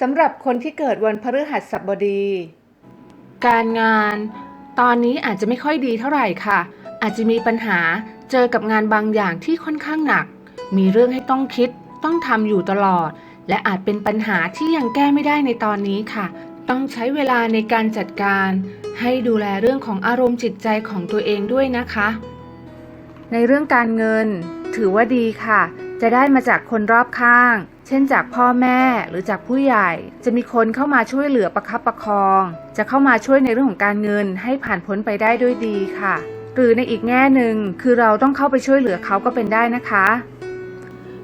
สำหรับคนที่เกิดวันพฤหัสบดี การงาน ตอนนี้อาจจะไม่ค่อยดีเท่าไหร่ค่ะ อาจจะมีปัญหาเจอกับงานบางอย่างที่ค่อนข้างหนัก มีเรื่องให้ต้องคิด ต้องทำอยู่ตลอด และอาจเป็นปัญหาที่ยังแก้ไม่ได้ในตอนนี้ค่ะ ต้องใช้เวลาในการจัดการ ให้ดูแลเรื่องของอารมณ์จิตใจของตัวเองด้วยนะคะ ในเรื่องการเงิน ถือว่าดีค่ะ จะได้มาจากคนรอบข้าง เช่นจากพ่อแม่หรือจากผู้ใหญ่ จะมีคนเข้ามาช่วยเหลือประคับประคอง จะเข้ามาช่วยในเรื่องของการเงินให้ผ่านพ้นไปได้ด้วยดีค่ะ หรือในอีกแง่หนึ่งคือเราต้องเข้าไปช่วยเหลือเขาก็เป็นได้นะคะ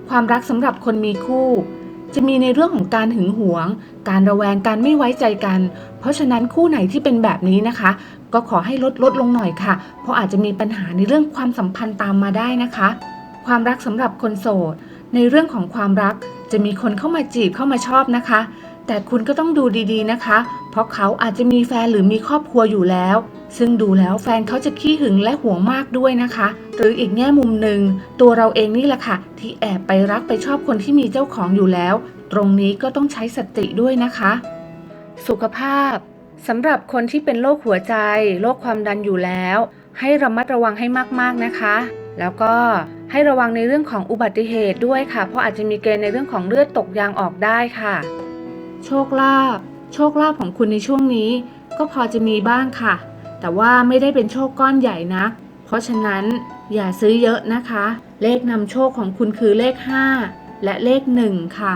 ความรักสำหรับคนมีคู่ จะมีในเรื่องของการหึงหวง การระแวงการไม่ไว้ใจกัน เพราะฉะนั้นคู่ไหนที่เป็นแบบนี้นะคะ ก็ขอให้ลดลดลงหน่อยค่ะ เพราะอาจจะมีปัญหาในเรื่องความสัมพันธ์ตามมาได้นะคะ ความรักสำหรับคนโสด ในเรื่องของความรักจะมีคนเข้ามาจีบเข้ามาชอบนะคะ แต่คุณก็ต้องดูดีๆนะคะ เพราะเขาอาจจะมีแฟนหรือมีครอบครัวอยู่แล้ว ซึ่งดูแล้วแฟนเขาจะขี้หึงและหวงมากด้วยนะคะ หรืออีกแง่มุมหนึ่งตัวเราเองนี่แหละค่ะ ที่แอบไปรักไปชอบคนที่มีเจ้าของอยู่แล้ว ตรงนี้ก็ต้องใช้สติด้วยนะคะ สุขภาพสำหรับคนที่เป็นโรคหัวใจโรคความดันอยู่แล้ว ให้ระมัดระวังให้มากๆนะคะ แล้วก็ ให้ระวังในเรื่องของอุบัติเหตุด้วยค่ะ เพราะอาจจะมีเกณฑ์ในเรื่องของเลือดตกยางออกได้ค่ะ โชคลาภโชคลาภของคุณในช่วงนี้ ก็พอจะมีบ้างค่ะ แต่ว่าไม่ได้เป็นโชคก้อนใหญ่นะเพราะฉะนั้นอย่าซื้อเยอะนะคะ เลขนำโชคของคุณคือเลข 5 และเลข 1 ค่ะ